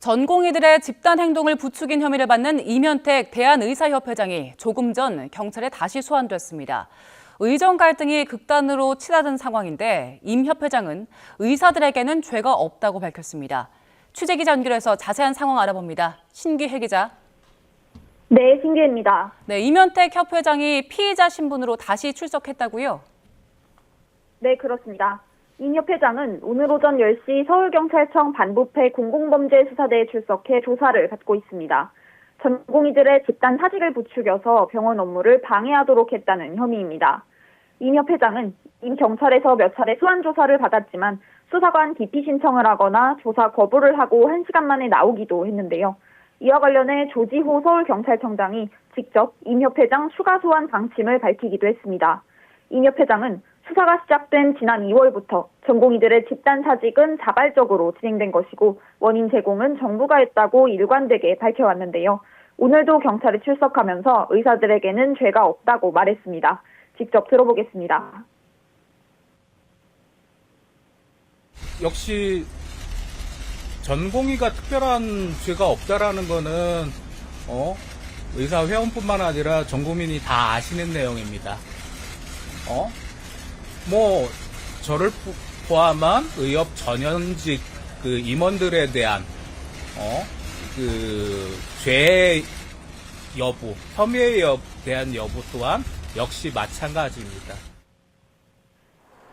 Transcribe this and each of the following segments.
전공의들의 집단 행동을 부추긴 혐의를 받는 이면택 대한의사협회장이 조금 전 경찰에 다시 소환됐습니다. 의정 갈등이 극단으로 치닫은 상황인데 임 협회장은 의사들에게는 죄가 없다고 밝혔습니다. 취재기자 연결해서 자세한 상황 알아봅니다. 신기혜 기자. 네, 신기입니다. 네, 이면택 협회장이 피의자 신분으로 다시 출석했다고요? 네, 그렇습니다. 임 협회장은 오늘 오전 10시 서울경찰청 반부패 공공범죄수사대에 출석해 조사를 받고 있습니다. 전공의들의 집단 사직을 부추겨서 병원 업무를 방해하도록 했다는 혐의입니다. 임 협 회장은 임 경찰에서 몇 차례 소환 조사를 받았지만 수사관 기피 신청을 하거나 조사 거부를 하고 1시간 만에 나오기도 했는데요. 이와 관련해 조지호 서울경찰청장이 직접 임 협 회장 추가 소환 방침을 밝히기도 했습니다. 임 협 회장은 수사가 시작된 지난 2월부터 전공의들의 집단 사직은 자발적으로 진행된 것이고 원인 제공은 정부가 했다고 일관되게 밝혀왔는데요. 오늘도 경찰에 출석하면서 의사들에게는 죄가 없다고 말했습니다. 직접 들어보겠습니다. 역시 전공의가 특별한 죄가 없다라는 거는 어, 의사 회원뿐만 아니라 전 국민이 다 아시는 내용입니다. 어? 뭐 저를 포- 포함한 의협 전현직 그 임원들에 대한 어? 그 죄 여부, 혐의에 여- 대한 여부 또한 역시 마찬가지입니다.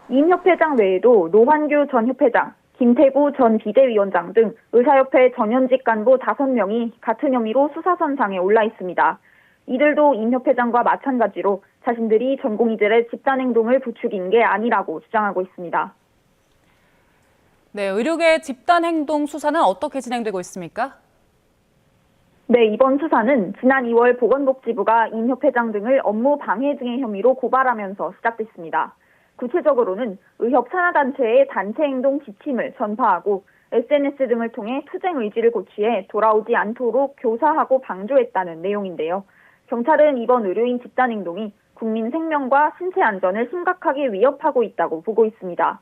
임 협회장 외에도 노환규 전 협회장, 김태구 전 비대위원장 등 의사협회 전현직 간부 5명이 같은 혐의로 수사선상에 올라 있습니다. 이들도 임 협회장과 마찬가지로 자신들이 전공의들의 집단 행동을 부추긴 게 아니라고 주장하고 있습니다. 네, 의료계 집단 행동 수사는 어떻게 진행되고 있습니까? 네, 이번 수사는 지난 2월 보건복지부가 임 협회장 등을 업무 방해 등의 혐의로 고발하면서 시작됐습니다. 구체적으로는 의협 산하단체의 단체 행동 지침을 전파하고 SNS 등을 통해 투쟁 의지를 고취해 돌아오지 않도록 교사하고 방조했다는 내용인데요. 경찰은 이번 의료인 집단 행동이 국민 생명과 신체 안전을 심각하게 위협하고 있다고 보고 있습니다.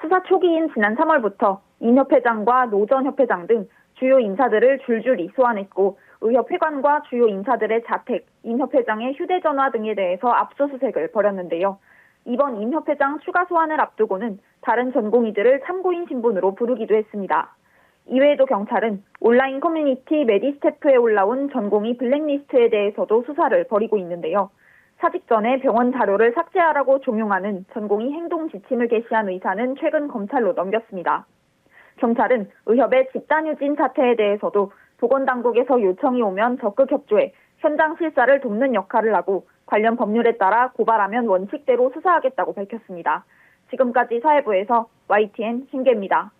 수사 초기인 지난 3월부터 임 협회장과 노전 협회장 등 주요 인사들을 줄줄이 소환했고 의협 회관과 주요 인사들의 자택, 임 협회장의 휴대전화 등에 대해서 압수수색을 벌였는데요. 이번 임 협회장 추가 소환을 앞두고는 다른 전공의들을 참고인 신분으로 부르기도 했습니다. 이외에도 경찰은 온라인 커뮤니티 메디스태프에 올라온 전공의 블랙리스트에 대해서도 수사를 벌이고 있는데요. 사직 전에 병원 자료를 삭제하라고 종용하는 전공의 행동 지침을 게시한 의사는 최근 검찰로 넘겼습니다. 경찰은 의협의 집단유진 사태에 대해서도 보건당국에서 요청이 오면 적극 협조해 현장 실사를 돕는 역할을 하고 관련 법률에 따라 고발하면 원칙대로 수사하겠다고 밝혔습니다. 지금까지 사회부에서 YTN 신계입니다.